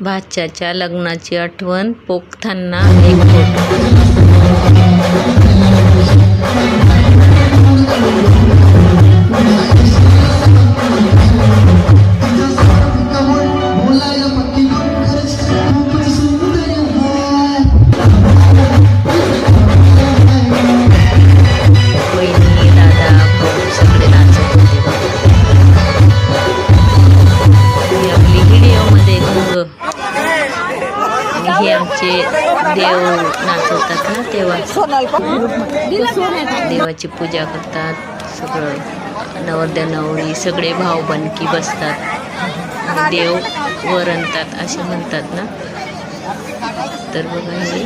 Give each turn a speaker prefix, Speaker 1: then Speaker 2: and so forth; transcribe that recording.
Speaker 1: भाच्याच्या लग्नाची आठवण पोखताना एक फोटो हे आमचे देव नाचवतात ना तेव्हा देवाची पूजा करतात सगळं नवरद्या नवरी सगळे भाव बनकी बसतात. देव वर आणतात असे म्हणतात ना. तर बघा हे.